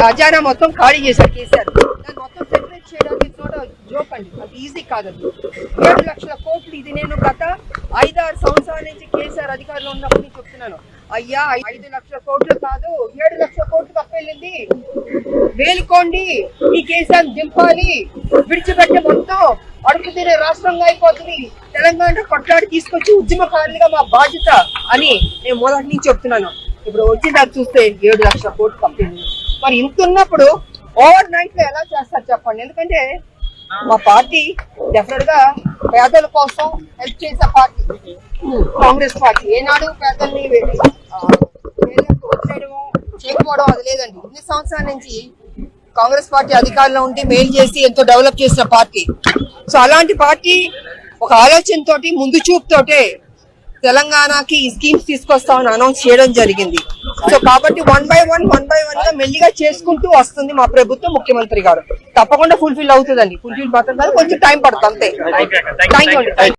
ఖజానా మొత్తం ఖాళీ చేశారు కేసీఆర్. దాన్ని మొత్తం సెపరేట్ చేయడానికి చోట జోక్ అండి. అది ఈజీ కాదు ఏడు లక్షల కోట్లు ఇది నేను గత ఐదారు సంవత్సరాల నుంచి కేసీఆర్ అధికారంలో ఉన్నప్పుడు నేను చెప్తున్నాను. అయ్యా ఐదు లక్షల కోట్లు కాదు ఏడు లక్షల కోట్లు తప్పెళ్ళింది వేలుకోండి ఈ కేసీఆర్ దింపాలి. విడిచిపెట్టే మొత్తం అడుగు తినే రాష్ట్రంగా అయిపోతుంది. తెలంగాణ కొట్లాడి తీసుకొచ్చి ఉద్యమకారులుగా మా బాధ్యత అని నేను మొదటి నుంచి చెప్తున్నాను. ఇప్పుడు వచ్చిన దాకా చూస్తే ఏడు లక్షల కోట్లు తప్పింది మరి ఇంత ఉన్నప్పుడు ఓవర్ నైట్లో ఎలా చేస్తారు చెప్పండి? ఎందుకంటే మా పార్టీ డెఫినెట్గా పేదల కోసం హెల్ప్ చేసే పార్టీ. కాంగ్రెస్ పార్టీ. ఏనాడు పేదల్ని వదిలేయడము చేయకపోవడం అది లేదండి. ఇన్ని సంవత్సరాల నుంచి కాంగ్రెస్ పార్టీ అధికారంలో ఉండి మేలు చేసి ఎంతో డెవలప్ చేసిన పార్టీ. సో అలాంటి పార్టీ ఒక ఆలోచనతోటి ముందు చూపుతోటే తెలంగాణకి ఈ స్కీమ్స్ తీసుకొస్తామని అనౌన్స్ చేయడం జరిగింది. సో కాబట్టి one by one one by వన్గా మెల్లిగా చేసుకుంటూ వస్తుంది మా ప్రభుత్వం ముఖ్యమంత్రి గారు. తప్పకుండా ఫుల్ఫిల్ అవుతుందండి. ఫుల్ఫిల్ మాత్రం కాదు కొంచెం టైం పడుతుంది అంతే. Thank you